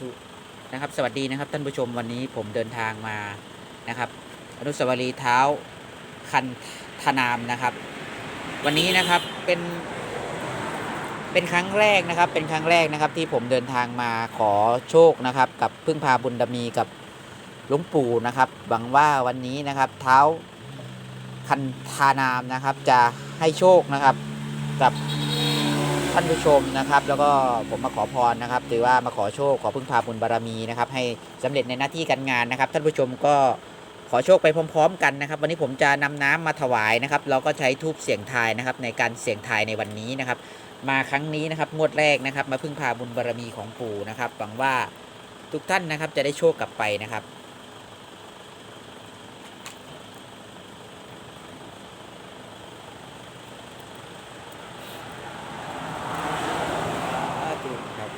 ธุนะครับสวัสดีนะครับท่านผู้ชมวันนี้ผมเดินทางมานะครับ อนุสาวรีย์เท้าคันธนามนะครับ วันนี้นะครับเป็นเป็นครั้งแรกนะครับ เป็นครั้งแรกนะครับที่ผมเดินทางมาขอโชคนะครับ กับพึ่งพาบุญดมีกับหลวงปู่นะครับหวังว่าวันนี้นะครับเท้าคันธานามนะครับ จะให้โชคนะครับกับ ท่านผู้ชมนะครับ แล้วก็ผมมาขอพรนะครับ ถือว่ามาขอโชคขอพึ่งพาบุญบารมีนะครับ ให้สำเร็จในหน้าที่การงานนะครับ ท่านผู้ชมก็ขอโชคไปพร้อม ๆ กันนะครับ วันนี้ผมจะนำน้ำมาถวายนะครับ เราก็ใช้ทูบเสียงทายนะครับ ในการเสียงทายในวันนี้นะครับ มาครั้งนี้นะครับงวดแรกนะครับ มาพึ่งพาบุญบารมีของปู่นะครับหวังว่าทุกท่านนะครับจะได้โชคกลับไปนะครับ สาธุครับ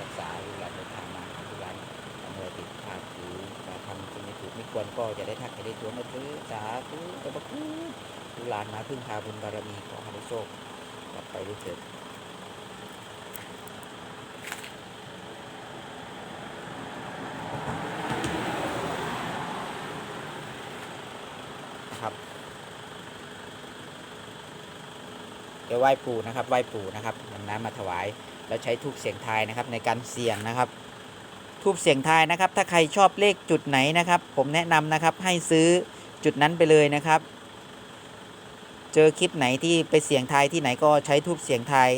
รักษาลูกหลานเดินทางมาลูกหลานทำอะไรผิดพลาดหรือการทำสิ่งไม่ถู ก็จะได้ทักจะได้ทวงมาซื้อสาธุขอบพระคุณลูกหลานมาพึ่งพาบุญบารมีขอให้ได้โชคกลับไปด้วยเถิดนะครับเดี๋ยวไหว้ปู่นะครับไหว้ปู่นะครับนำน้ำมาถวาย แล้วใช้ทูบเสียงทายนะครับในการเสี่ยงนะครับ ทูบเสียงทายนะครับ ถ้าใครชอบเลขจุดไหนนะครับ ผมแนะนำนะครับให้ซื้อจุดนั้นไปเลยนะครับ เจอคลิปไหนที่ไปเสียงทายที่ไหนก็ใช้ทูบเสียงทาย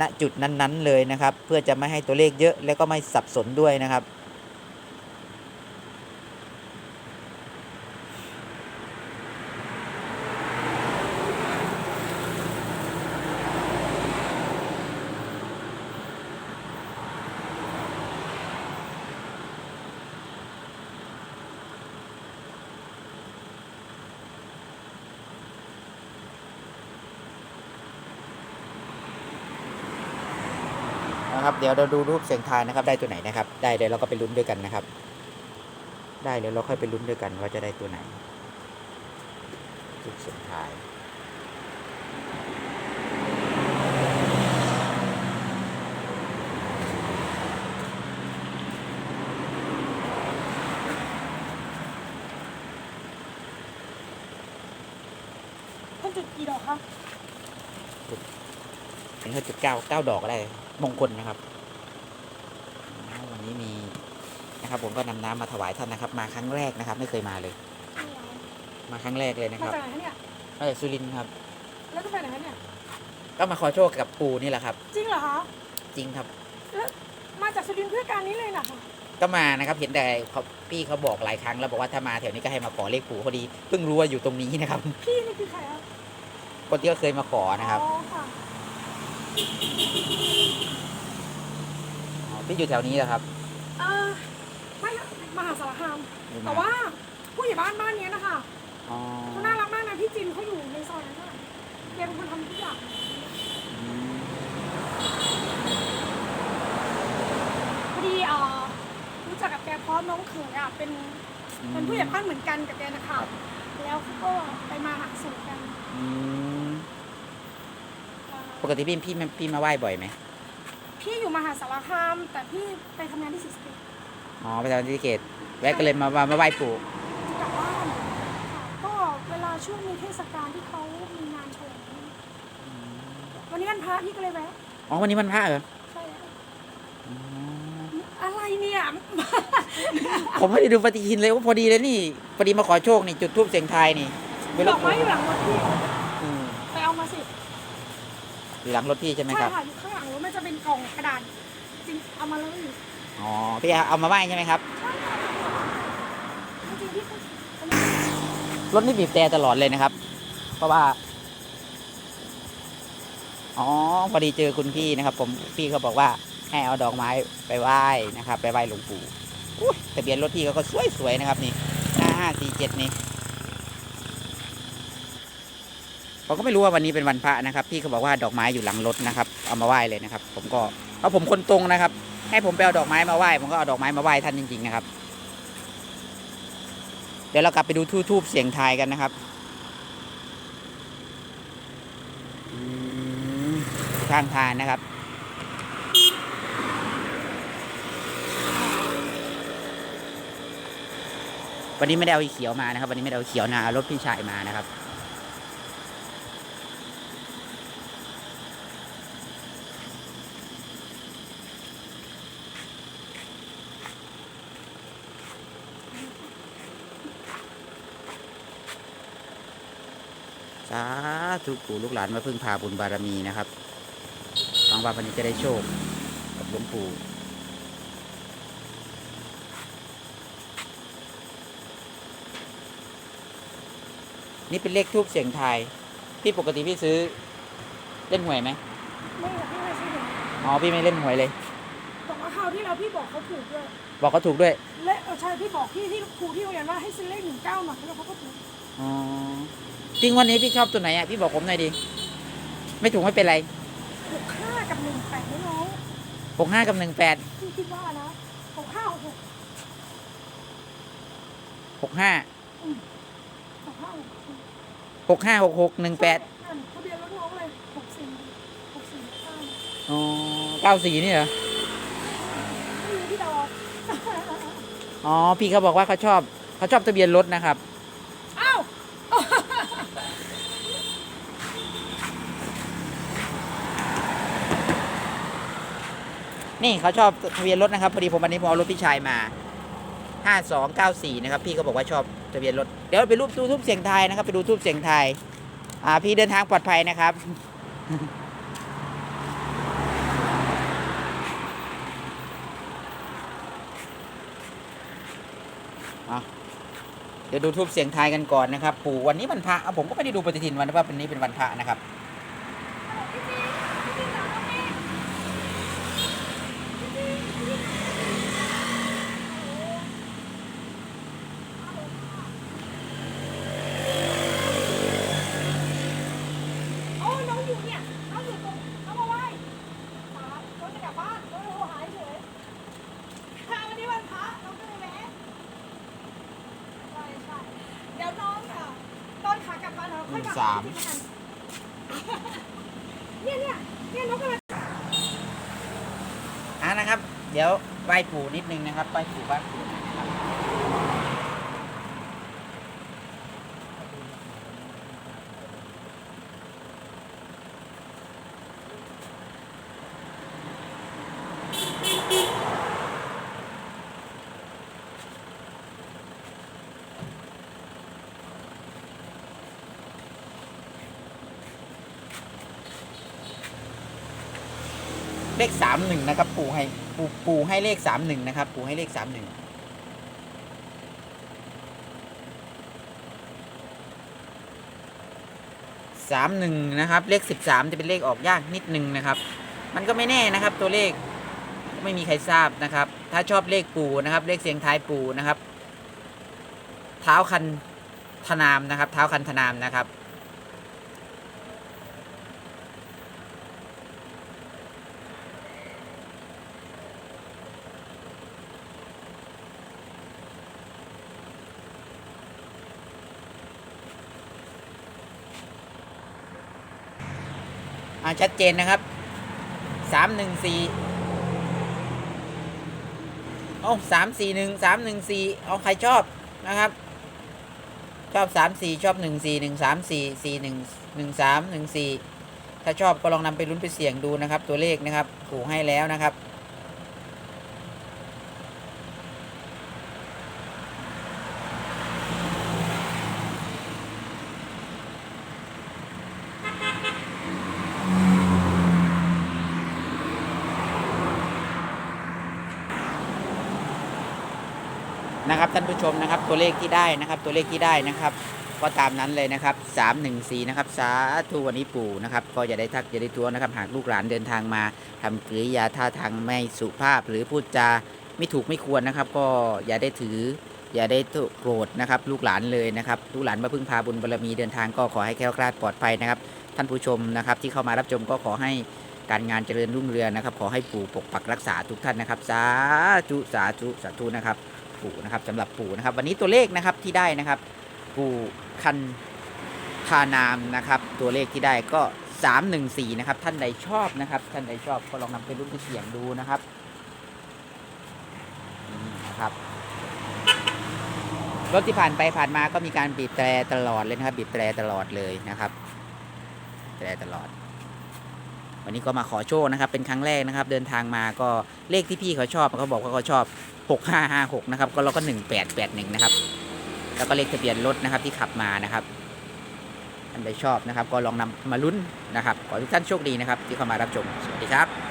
ณจุดนั้นๆเลยนะครับ เพื่อจะไม่ให้ตัวเลขเยอะแล้วก็ไม่สับสนด้วยนะครับ นะครับ เดี๋ยวเราดูรูปเสียงทายนะครับ ได้ตัวไหนนะครับ ได้เดี๋ยวเราก็ไปลุ้นด้วยกันนะครับ ได้เดี๋ยวเราค่อยไปลุ้นด้วยกันว่าจะได้ตัวไหนรูปเสียงทายท่านจุดกี่ดอกคะเป็นเขาจุดเก้าเก้าดอกก็ได้ มงคลนะครับอ้าววันนี้มีนะครับ ผมก็นำน้ำมาถวายท่านนะครับ มาครั้งแรกนะครับ ไม่เคยมาเลย มาครั้งแรกเลยนะคมารับจากไหนคะเนี่ยมาจากสุรินทร์ครับ แล้วจะไปไหนคะเนี่ยก็มาขอโชคกับปู่นี่แหละครับ จริงเหรอคะจริงครับแล้วมาจากสุรินทร์เพื่อการนี้เลยเหรอคะก็มานะครับเห็นแต่เขาพี่เขาบอกหลายครั้งแล้วบอกว่าถ้ามาแถวนี้ก็ให้มาขอเลขปู่พอดีเพิ่งรู้ว่าอยู่ตรงนี้นะครับ พี่นี่คือใครคะคนที่ก็เคยมาขอนะครับอ๋อค่ะอ๋อ พี่อยู่แถวนี้เหรอครับเอ่อไม่ค่ะมหาสารคามอยู่แต่มาว่าผู้ใหญ่บ้านบ้านเนี้ยนะคะอ๋อเขาน่ารักมากนะพี่จินเขาอยู่ในซอยนั้นน่ะแกเป็นคนทำทุกอย่างอืมพอดีเอ่อรู้จักกับแกเพราะน้องเขยอะเป็นเป็นผู้ใหญ่บ้านเหมือนกันกับแกนะคะแล้วเขาก็ไปมาหาสู่กันอืมเอ่อ ปกติพี่พี่พี่มาไหว้บ่อยไหมพี่อยู่มหาสารคาม แต่พี่ไปทำงานที่ศรีสะเกษอ๋อไปทำที่เกตแวะก็เลยมามามาไหว้ปู่กลับบ้านค่ะก็เวลาช่วงมีเทศกาลที่เขามีงานโชว์วันนี้วันพระพี่ก็เลยแวะอ๋อวันนี้มันพระเหรอใช่แล้วอ๋อ อะไรเนี่ย ผมไม่ได้ดูปฏิทินเลยว่าพอดีเลยนี่พอดีมาขอโชคนี่จุดทูบเสียงทายนี่ไม่ดรอบกกไม้วนอยู่หลังรถพี่ อืม ไปเอามาสิ อยู่หลังรถพี่ใช่ไหมใช่ครับค่ะอยู่ข้างหลังรถมันจะเป็นกล่องกระดาษจริงเอามาเลยอ๋อ พี่เอามาไหว้ใช่ไหมครับ จริงๆพี่เขารถนี่บีบแต่ตลอดเลยนะครับ เพราะว่า อ๋อ พอดีเจอคุณพี่นะครับ ผม พี่เขาบอกว่าให้เอาดอกไม้ไปไหว้นะครับ ไปไหว้หลวงปู่อุ้ยทะเบียนรถพี่เขาก็สวยๆนะครับนี่ห้าห้าสี่เจ็ดนี่ เราก็ไม่รู้ว่าวันนี้เป็นวันพระนะครับ พี่เขาบอกว่าดอกไม้อยู่หลังรถนะครับ เอามาไหว้เลยนะครับ ผมก็เพราะผมคนตรงนะครับ ให้ผมไปเอาดอกไม้มาไหว้ผมก็เอาดอกไม้มาไหว้ท่านจริงๆนะครับ เดี๋ยวเรากลับไปดูทูบเสียงทายกันนะครับข้างทางนะครับวันนี้ไม่ได้เอาเขียวมานะครับ วันนี้ไม่ได้เอาเขียวนะรถพี่ชายมานะครับาธุปู่ลูกหลานมาพึ่งพาบุญบารมีนะครับหวังว่าวันนี้จะได้โชคกับหลวงปู่นี่เป็นเลขทูบเสียงไทายพี่ปกติพี่ซื้อเล่นหวยไหมไม่อยากให้ใครซื้อหวยอ๋อพี่ไม่เล่นหวยเลย บอกว่าคราวที่แล้วพี่บอกเขาถูกด้วยบอกเขาถูกด้วยเลขเออใช่พี่บอกพี่ที่ครูที่โรงเรียนว่าให้ซื้อเลขหนึ่งเก้าหน่อยแล้วเขาก็ถูกอ๋อ จริงวันนี้พี่ชอบตัวไหนอะพี่บอกผมหน่อยดิไม่ถูกไม่เป็นไรหกห้ากับหนึ่งแปดนะน้องหกห้ากับหนึ่งแปดพี่คิดว่านะหกห้าหกหกหกห้าหกห้าหกหกหกห้าหกหกหนึ่งแปดนั่นทะเบียนรถน้องเลยหกสี่หกสี่เก้าอ๋อเก้าสี่นี่เหรอไม่รู้พี่ดอกอ๋อพี่เขาบอกว่าเขาชอบเขาชอบทะเบียนรถนะครับ อ้าว นี่เขาชอบทะเบียนรถนะครับพอดีผมวันนี้ผมเอารถพี่ชายมาห้าสองเก้าสี่นะครับ พี่ก็บอกว่าชอบทะเบียนรถ เดี๋ยวไปรูปดูทูบเสียงไทยนะครับ ไปดูทูบเสียงไทยอ่าพี่เดินทางปลอดภัยนะครับ เดี๋ยวดูทูบเสียงไทยกันก่อนนะครับ ปู่วันนี้วันพระผมก็ไม่ได้ดูปฏิทินวันว่าวันนี้เป็นวันพระนะครับ โอ้น้องอยู่เนี่ยน้องอยู่ตรงน้องมาไหว้สามน้องจะกลับบ้านน้องโทรหายเฉยค่ะวันนี้วันพระน้องก็เลยแวะใช่ใช่เดี๋ยวน้องอะตอนขากลับบ้านเราค่อยกลับ สามที่กันเนี่ยเนี่ยเนี่ยน้องก็เลยอ่านะครับ เดี๋ยวไหว้ปู่นิดนึงนะครับไหว้ปู่ไหว้ปู่ เลขสามหนึ่งนะครับ ปู่ให้ปู่ปู่ให้เลขสามหนึ่งนะครับ ปู่ให้เลขสามหนึ่งสามหนึ่งนะครับ เลขสิบสามจะเป็นเลขออกยากนิดนึงนะครับ มันก็ไม่แน่นะครับ ตัวเลขไม่มีใครทราบนะครับ ถ้าชอบเลขปู่นะครับ เลขเสียงท้ายปู่นะครับ เท้าคันธนามนะครับ เท้าคันธนามนะครับ อ่าชัดเจนนะครับสามหนึ่งสี่เอาสามสี่หนึ่งสามหนึ่งสี่เอาใครชอบนะครับ ชอบสามสี่ชอบหนึ่งสี่หนึ่งสามสี่สี่หนึ่งหนึ่งสามหนึ่งสี่ถ้าชอบก็ลองนำไปลุ้นไปเสี่ยงดูนะครับ ตัวเลขนะครับถูกให้แล้วนะครับ นะครับท่านผู้ชมนะครับตัวเลขที่ได้นะครับตัวเลขที่ได้นะครับ ก็ตามนั้นเลยนะครับ314นะครับสาธุวันนี้ปู่นะครับก็อย่าได้ทักอย่าได้ท้วงนะครับหากลูกหลานเดินทางมาทำกริยาท่าทางไม่สุภาพหรือพูดจาไม่ถูกไม่ควรนะครับ ก็อย่าได้ถืออย่าได้โกรธนะครับ ลูกหลานเลยนะครับลูกหลานมาพึ่งพาบุญบารมีเดินทางก็ขอให้แคล้วคลาดปลอดภัยนะครับ ท่านผู้ชมนะครับที่เข้ามารับชมก็ขอให้การงานเจริญรุ่งเรืองนะครับ ขอให้ปู่ปกปักรักษาทุกท่านนะครับ สาธุสาธุสาธุนะครับ ปู่นะครับสำหรับปู่นะครับ วันนี้ตัวเลขนะครับที่ได้นะครับ ปู่คันธานามนะครับ ตัวเลขที่ได้ก็ 314 นะครับ ท่านใดชอบนะครับ ท่านใดชอบก็ลองนำไปรุ่นไปเสี่ยงดูนะครับนี่นะครับรถที่ผ่านไปผ่านมาก็มีการบีบแตรตลอดเลยนะครับบีบแตรตลอดเลยนะครับ แตรตลอด วันนี้ก็มาขอโชคนะครับ เป็นครั้งแรกนะครับ เดินทางมาก็เลขที่พี่เขาชอบเขาบอกว่าเขาชอบ 6556นะครับก็เราก็ 1881นะครับแล้วก็เลขทะเบียนรถนะครับที่ขับมานะครับท่านใดชอบนะครับ ก็ลองนำมาลุ้นนะครับ ขอให้ทุกท่านโชคดีนะครับ ที่เข้ามารับชม สวัสดีครับ